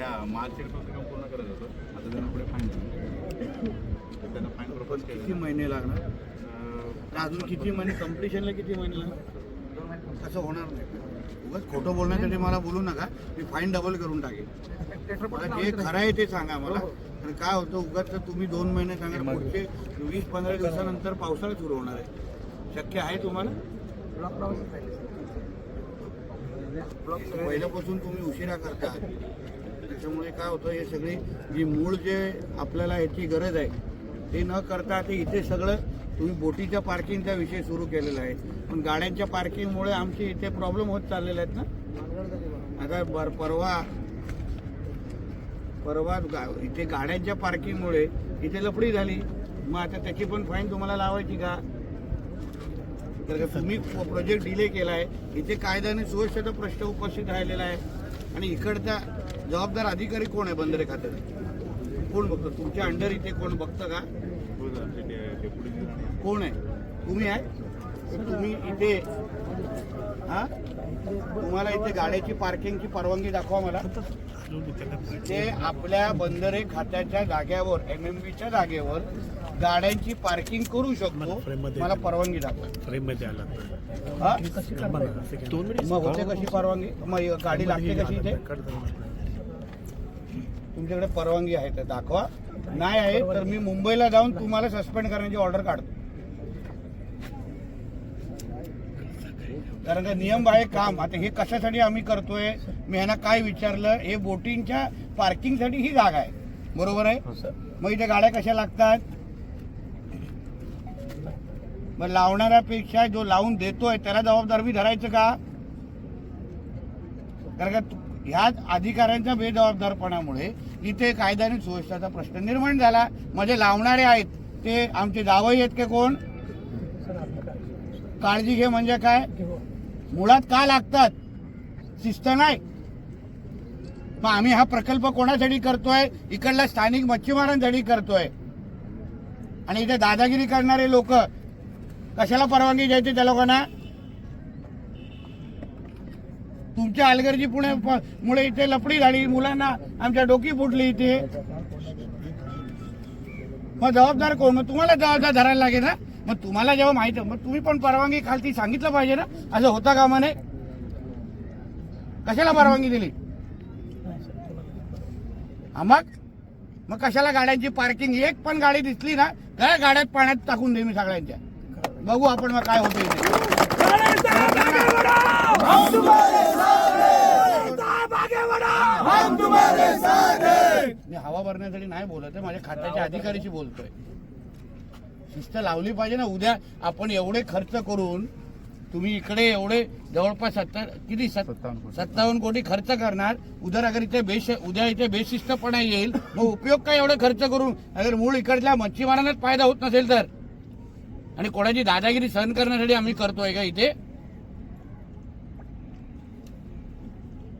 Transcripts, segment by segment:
ह्या मार्च एप्रिलचं काम पूर्ण करत होतो. आता त्यांना पुढे फाईन तर त्यांना फाईन प्रपोज किती केलं. महिने लागणार? अजून किती महिने कम्प्लिशनला किती महिने लागणार? असं होणार नाही. उगाच खोटं बोलण्यासाठी मला बोलू नका. मी फाईन डबल करून टाकेन. मला जे खरं आहे ते सांगा मला. आणि काय होतं उगाच तर तुम्ही दोन महिने सांगा पुढचे वीस पंधरा दिवसानंतर पावसाळा सुरू होणार आहे. शक्य आहे तुम्हाला? पहिल्यापासून तुम्ही उशिरा करता. त्याच्यामुळे काय होतं हे सगळी जी मूळ जे आपल्याला याची गरज आहे ते न करता ते इथे सगळं तुम्ही बोटीच्या पार्किंगचा विषय सुरू केलेला आहे. पण गाड्यांच्या पार्किंगमुळे आमचे इथे प्रॉब्लेम होत चाललेले आहेत ना? आता बर परवा परवा गा- इथे गाड्यांच्या पार्किंगमुळे इथे लफडी झाली. मग आता त्याची पण फाईन तुम्हाला लावायची का? तर तुम्ही प्रोजेक्ट डिले केला आहे इथे कायदा आणि सुव्यवस्थेचा प्रश्न उपस्थित राहिलेला आहे. आणि इकडचा जबाबदार अधिकारी कोण आहे बंदरे खात्याचा कोण बघतं? तुमच्या अंडर इथे कोण बघतं का? कोण आहे? तुम्ही आहे? तुम्ही इथे हा? तुम्हाला इथे गाड्याची पार्किंगची परवानगी दाखवा मला. इथे आपल्या बंदरे खात्याच्या जागेवर एम एम बीच्या जागेवर गाड्यांची पार्किंग करू शकतो. मला परवानगी दाखवा. फ्रेममध्ये आला हा? दोन मिनिट मग होते कशी परवानगी? मग गाडी लागते कशी इथे? तुमच्याकडे परवानगी आहे तर दाखवा. नाही आहे तर मी मुंबईला जाऊन तुम्हाला सस्पेंड करण्याची ऑर्डर काढतो. कारण का नियम आहे काम. आता हे कशासाठी आम्ही करतोय? मी ह्यांना काय विचारलं? हे बोटिंगच्या पार्किंगसाठी ही जागा आहे. बरोबर आहे? मग इथे गाड्या कशा लागतात? मग लावणाऱ्यापेक्षा जो लावून देतोय त्याला जबाबदार मी धरायचं का? कारण का ह्याच अधिकाऱ्यांच्या बेजबाबदारपणामुळे इथे कायदा आणि सुव्यवस्थेचा प्रश्न निर्माण झाला. म्हणजे लावणारे आहेत ते आमचे जावई आहेत की कोण? काळजी घे म्हणजे काय? मुळात का लागतात? शिस्त नाही. मग आम्ही हा प्रकल्प कोणासाठी करतोय? इकडल्या स्थानिक मच्छीमारांसाठी करतोय. आणि इथे दादागिरी करणारे लोक कशाला परवानगी द्यायची त्या लोकांना? तुमच्या अलगर्जी पुणे मुळे इथे लपडी झाली मुलांना आमच्या डोकी फुटली इथे. मग जबाबदार कोण? मग तुम्हाला जबाबदार धरायला लागेल ना मग तुम्हाला जेव्हा माहीत मग तुम्ही पण परवानगी खालती सांगितलं पाहिजे ना? असं होता कामा नये. कशाला परवानगी दिली? हा मग? मग कशाला गाड्यांची पार्किंग? एक पण गाडी दिसली ना काय गाड्यात पाण्यात टाकून दे मी सगळ्यांच्या? बघू आपण मग काय होतं मी हवा भरण्यासाठी नाही बोलत आहे माझ्या खात्याच्या अधिकारीशी बोलतोय. शिस्त लावली पाहिजे ना उद्या आपण एवढे खर्च करून तुम्ही इकडे एवढे जवळपास सत्तर किती सत- सत्तावन्न कोटी. खर्च करणार. उद्या अगर इथे बेश उद्या इथे बेशिस्तपणा येईल मग उपयोग काय एवढे खर्च करून? अगर मूळ इकडल्या मच्छीमारांनाच फायदा होत नसेल तर? आणि कोणाची दादागिरी सहन करण्यासाठी आम्ही करतोय का इथे?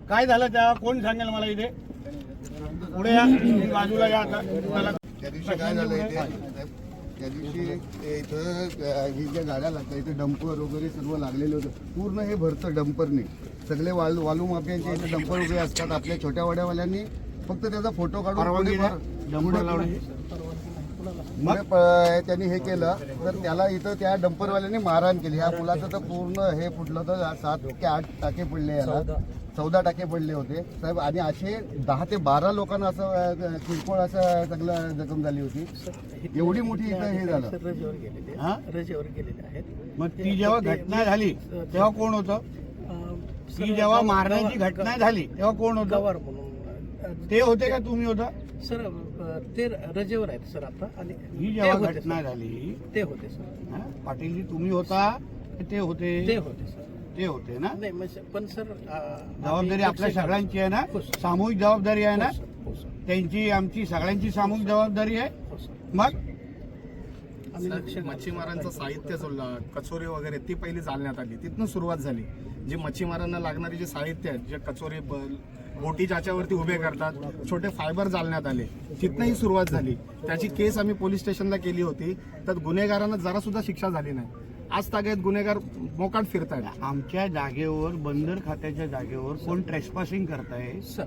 काय झालं तेव्हा कोण सांगेल मला इथे? पुढे या. बाजूला या आता. त्या दिवशी काय झालं इथे? त्या दिवशी ते इथं ही ज्या गाड्या लागतात इथे डंपर वगैरे सर्व लागलेले होतं. पूर्ण हे भरतं डंपरने. सगळे वालू वालू माफियांचे इथे डंपर वगैरे असतात आपल्या छोट्या वाड्यावाल्यांनी. फक्त त्याचा फोटो काढून डंपर प- त्यांनी हे केलं. तर त्याला इथं त्या डंपरवाल्यांनी मारहाण केली. ह्या पुलाचं तर पूर्ण हे फुटलं तर सात ते आठ टाके पडले याला. चौदा टाके पडले होते. साहेब आणि असे दहा ते बारा लोकांना असं किरकोळ असं चांगलं जखम झाली होती. एवढी मोठी इथं हे झालं. रजेवर गेलेले हा? आहेत. मग ती जेव्हा घटना झाली तेव्हा कोण होतं? ती जेव्हा मारण्याची घटना झाली तेव्हा कोण होतं? ते होते का तुम्ही होता? सर ते रजेवर आहेत सर आता आणि ही जेव्हा घटना. झाली ते होते सर. पाटीलजी तुम्ही होता ते होते? ते होते सर. ते होते ना नाही म्हणजे पण सर जबाबदारी आपल्या सगळ्यांची आहे ना? हो. सामूहिक जबाबदारी आहे ना? हो. हो. त्यांची आमची सगळ्यांची सामूहिक जबाबदारी आहे? हो. मग? मच्छीमारांचं साहित्य कचोरी वगैरे ती पहिली जाळण्यात आली. तिथून सुरुवात झाली. जे मच्छीमारांना लागणारे जे साहित्य आहेत जे कचोरी ब- बोटी ज्याच्यावरती उभे करतात छोटे फायबर जाळण्यात आले. तिथनंही सुरुवात झाली. त्याची केस आम्ही पोलीस स्टेशनला केली होती. तर गुन्हेगारांना जरा सुद्धा शिक्षा झाली नाही. आज ताग्यात गुन्हेगार मोकाट फिरतायत. आमच्या जागेवर बंदर खात्याच्या जागेवर कोण ट्रेसपासिंग करताय? सर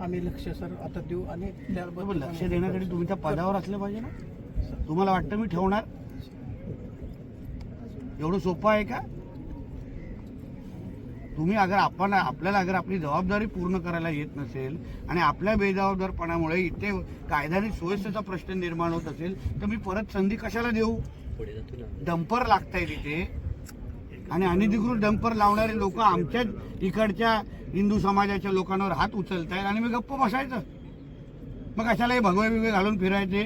आम्ही लक्ष सर आता देऊ आणि त्याबद्दल लक्ष देण्यासाठी तुम्ही त्या पदावर असलं पाहिजे ना? तुम्हाला वाटतं मी ठेवणार? एवढं सोपं आहे का? तुम्ही अगर आपण आपल्याला अगर आपली जबाबदारी पूर्ण करायला येत नसेल आणि आपल्या बेजबाबदारपणामुळे इथे कायदा आणि सुव्यवस्थेचा प्रश्न निर्माण होत असेल तर मी परत संधी कशाला देऊ? डंपर लागताय तिथे. आणि अनधिकृत डंपर लावणारे लोक आमच्याच इकडच्या हिंदू समाजाच्या लोकांवर हात उचलत आहेत आणि मी गप्प बसायचं. मग कशाला हे भगवे बिगवे घालून फिरायचे.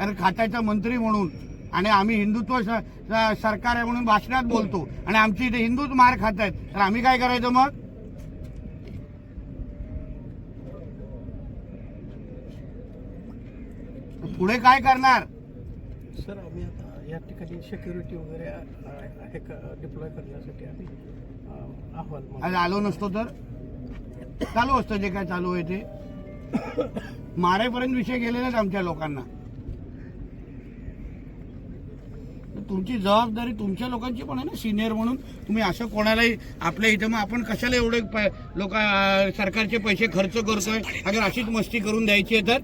अरे खात्याचा मंत्री म्हणून आणि आम्ही हिंदुत्व सरकार आहे म्हणून भाषणात बोलतो. आणि आमची इथे हिंदूच मार खात आहेत. तर आम्ही काय करायचं मग? पुढे काय करणार? सर आम्ही आता या ठिकाणी सिक्युरिटी वगैरे हे डिप्लॉय करण्यासाठी आम्ही अहवाल. आज आलो नसतो तर? चालू असतं जे काय चालू आहे ते. मारेपर्यंत विषय गेलेलाच आमच्या लोकांना. तुमची जबाबदारी तुमच्या लोकांची पण आहे ना सिनियर म्हणून. तुम्ही असं कोणालाही आपल्या इथं मग आपण कशाला एवढे लोक सरकारचे पैसे खर्च करतोय? अगर अशीच मस्ती करून द्यायची आहे तर?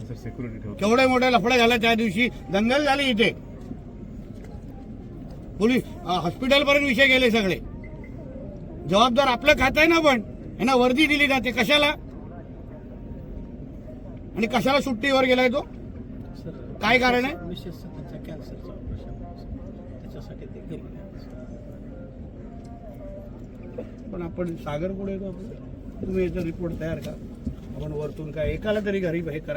सर सिक्युरिटी ठेवतो केवढे झाला त्या दिवशी? दंगल झाली इथे. पोलीस हॉस्पिटलपर्यंत विषय गेले सगळे. जबाबदार आपलं खात आहे ना पण? यांना वर्दी दिली जाते. कशाला? आणि कशाला सुट्टीवर गेलाय तो? काय कारण आहे? मिसेस त्यांच्या कॅन्सरचं ऑपरेशन त्याच्यासाठी ते आहेत. पण आपण सागर पुढे तुम्ही याचा रिपोर्ट तयार करा आपण वरतून काय एकाला तरी घरी हे करायला